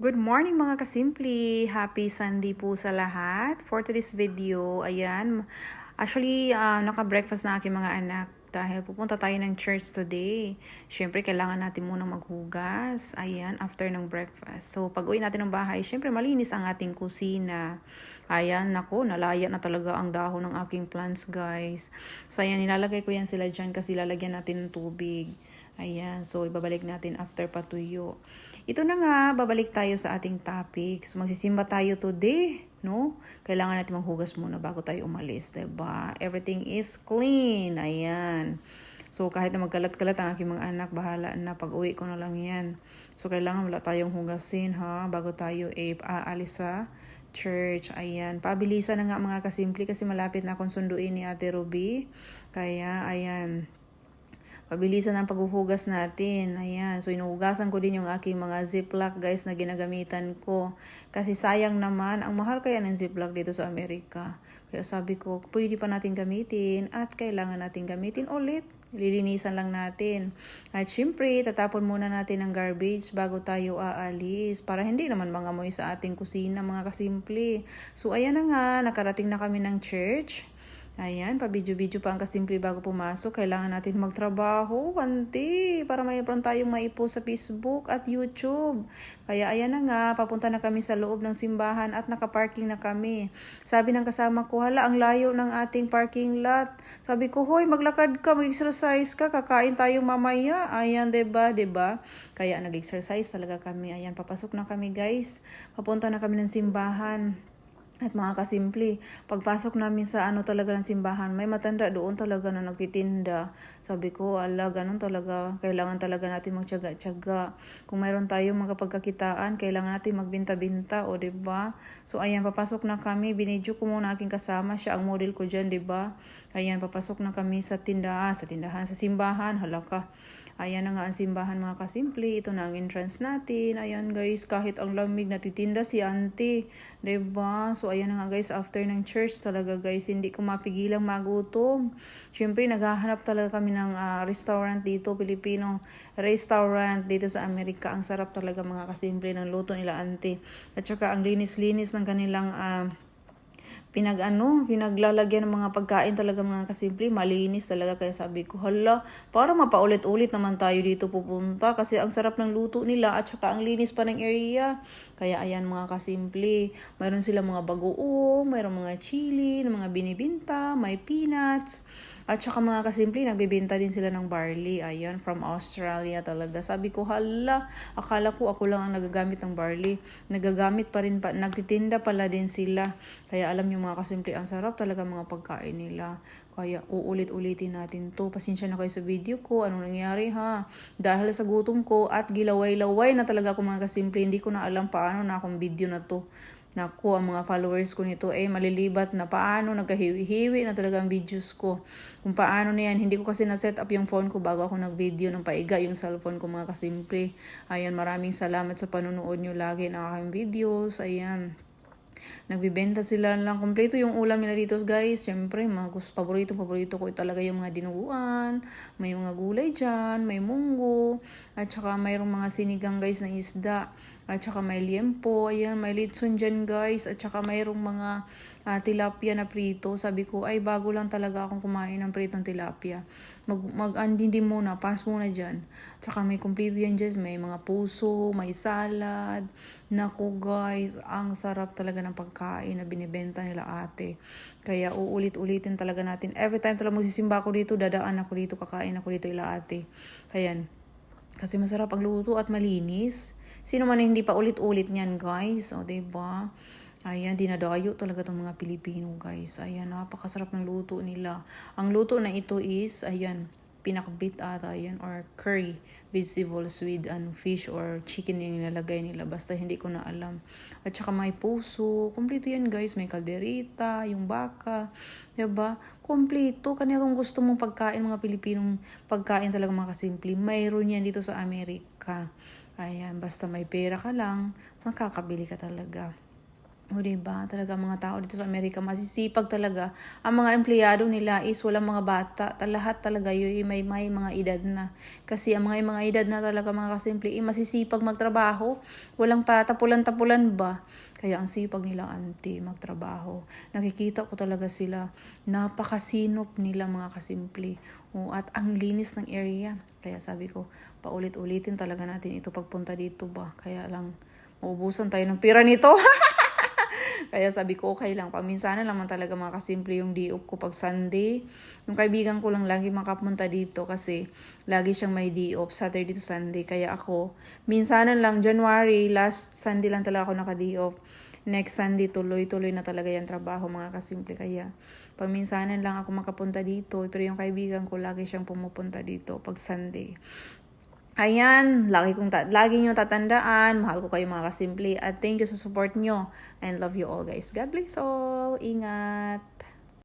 Good morning mga kasimple! Happy Sunday po sa lahat. For today's video, ayan, actually, uh, naka-breakfast na aking mga anak dahil pupunta tayo ng church today. Siyempre, kailangan natin muna maghugas. Ayan, after ng breakfast. So, pag uwi natin ng bahay, siyempre, malinis ang ating kusina. Ayan, nako, nalaya na talaga ang dahon ng aking plants, guys. So, ayan, nilalagay ko yan sila dyan kasi lalagyan natin ng tubig. Ayan, so ibabalik natin after patuyo. Ito na nga, babalik tayo sa ating topic. So magsisimba tayo today, no? Kailangan natin maghugas muna bago tayo umalis, ba? Everything is clean. Ayan. So kahit na magkalat-kalat ang aking mga anak, bahala na pag-uwi ko na lang 'yan. So kailangan wala tayong hugasin ha bago tayo eh, aalis sa church. Ayan, pabilisan na nga mga kasimple kasi malapit na akong sunduin ni Ate Ruby. Kaya ayan, Pabilisan ang paghuhugas natin. Ayan. So, inuhugasan ko din yung aking mga ziplock guys na ginagamitan ko. Kasi sayang naman, ang mahal kaya ng ziplock dito sa Amerika. Kaya sabi ko, pwede pa natin gamitin at kailangan natin gamitin ulit. Lilinisan lang natin. At syempre, tatapon muna natin ang garbage bago tayo aalis para hindi naman mangamoy sa ating kusina mga kasimple. So ayan na nga, nakarating na kami ng church. Ayan, pabidyo-bidyo pa ang kasimple bago pumasok. Kailangan natin magtrabaho, kanti, para mayroon tayong maipo sa Facebook at YouTube. Kaya ayan na nga, papunta na kami sa loob ng simbahan at nakaparking na kami. Sabi ng kasama ko, hala, ang layo ng ating parking lot. Sabi ko, hoy, maglakad ka, mag-exercise ka, kakain tayo mamaya. Ayan, ba diba, ba diba? Kaya nag-exercise talaga kami. Ayan, papasok na kami guys. Papunta na kami ng simbahan. At mga kasimple, pagpasok namin sa ano talaga ng simbahan, may matanda doon talaga na nagtitinda. Sabi ko, ala, ganun talaga. Kailangan talaga natin magtyaga-tyaga. Kung mayroon tayong mga pagkakitaan, kailangan natin magbinta-binta, o ba diba? So, ayan, papasok na kami. Binidyo ko muna aking kasama. Siya ang model ko dyan, ba diba? Ayan, papasok na kami sa tindahan, sa tindahan, sa simbahan. Halaka. Ayan na nga ang simbahan mga kasimple. Ito na ang entrance natin. Ayan guys, kahit ang lamig natitinda si auntie. ba diba? So ayan na nga guys, after ng church talaga guys, hindi ko mapigilang magutom. Siyempre, naghahanap talaga kami ng uh, restaurant dito, Filipino restaurant dito sa Amerika. Ang sarap talaga mga kasimple ng luto nila auntie. At saka ang linis-linis ng kanilang... Uh, pinag ano, pinaglalagyan ng mga pagkain talaga mga kasimple, malinis talaga kaya sabi ko, hala, para mapaulit-ulit naman tayo dito pupunta kasi ang sarap ng luto nila at saka ang linis pa ng area. Kaya ayan mga kasimple, mayroon sila mga bagoong, mayroon mga chili, mga binibinta, may peanuts, at saka mga kasimple, nagbibenta din sila ng barley. Ayan, from Australia talaga. Sabi ko, hala, akala ko ako lang ang nagagamit ng barley. Nagagamit pa rin pa, nagtitinda pala din sila. Kaya alam niyo mga kasimple, ang sarap talaga mga pagkain nila. Kaya uulit-ulitin natin to. Pasensya na kayo sa video ko. Anong nangyari ha? Dahil sa gutom ko at gilaway-laway na talaga ako mga kasimple. Hindi ko na alam paano na akong video na to. Naku, ang mga followers ko nito ay eh, malilibat na paano nagkahiwi-hiwi na talaga ang videos ko. Kung paano na yan, hindi ko kasi na-set up yung phone ko bago ako nag-video ng paiga yung cellphone ko mga kasimple. Ayan, maraming salamat sa panonood nyo lagi ng aking videos. Ayan. Nagbibenta sila lang. Kompleto yung ulam nila dito guys. Siyempre, mga gusto, paborito, paborito ko talaga yung mga dinuguan. May mga gulay dyan, may munggo. At saka mayroong mga sinigang guys na isda. At saka may liempo, ayan, may litson dyan guys. At saka mayroong mga uh, tilapia na prito. Sabi ko, ay bago lang talaga akong kumain ng pritong tilapia. Mag, mag hindi muna, pass muna dyan. At saka may kompleto yan dyan. May mga puso, may salad. Naku guys, ang sarap talaga ng pagkain na binibenta nila ate. Kaya uulit-ulitin talaga natin. Every time talaga magsisimba ako dito, dadaan ako dito, kakain ako dito ila ate. Ayan. Kasi masarap ang luto at malinis. Sino man hindi pa ulit-ulit niyan, guys? O, diba? Ayan, dinadayo talaga itong mga Pilipino, guys. Ayan, napakasarap ng luto nila. Ang luto na ito is, ayan, pinakbit ata yan or curry vegetables with ano, fish or chicken yung nilalagay nila. Basta hindi ko na alam. At saka may puso. Kompleto yan guys. May kalderita, yung baka. Diba? Kompleto. Kanilang gusto mong pagkain, mga Pilipinong pagkain talaga mga kasimple. Mayroon yan dito sa Amerika. Ayan, basta may pera ka lang, makakabili ka talaga. O diba, talaga mga tao dito sa Amerika, masisipag talaga. Ang mga empleyado nila is walang mga bata. Ta- Lahat talaga yun, may, may mga edad na. Kasi ang mga, mga edad na talaga mga kasimple, eh, masisipag magtrabaho. Walang patapulan-tapulan ba? Kaya ang sipag nila anti magtrabaho. Nakikita ko talaga sila. Napakasinop nila mga kasimple. O, at ang linis ng area. Kaya sabi ko, paulit-ulitin talaga natin ito pagpunta dito ba. Kaya lang, maubusan tayo ng pira nito. Kaya sabi ko, okay lang. Paminsanan naman talaga mga kasimple yung day off ko pag Sunday. Yung kaibigan ko lang lagi makapunta dito kasi lagi siyang may day off, Saturday to Sunday. Kaya ako, minsanan lang, January, last Sunday lang talaga ako naka-day off. Next Sunday, tuloy-tuloy na talaga yung trabaho mga kasimple. Kaya, paminsanan lang ako makapunta dito. Pero yung kaibigan ko, lagi siyang pumupunta dito pag Sunday. Ayan, lagi kong ta- lagi nyo tatandaan. Mahal ko kayo mga kasimple. At thank you sa support nyo. And love you all guys. God bless all. Ingat.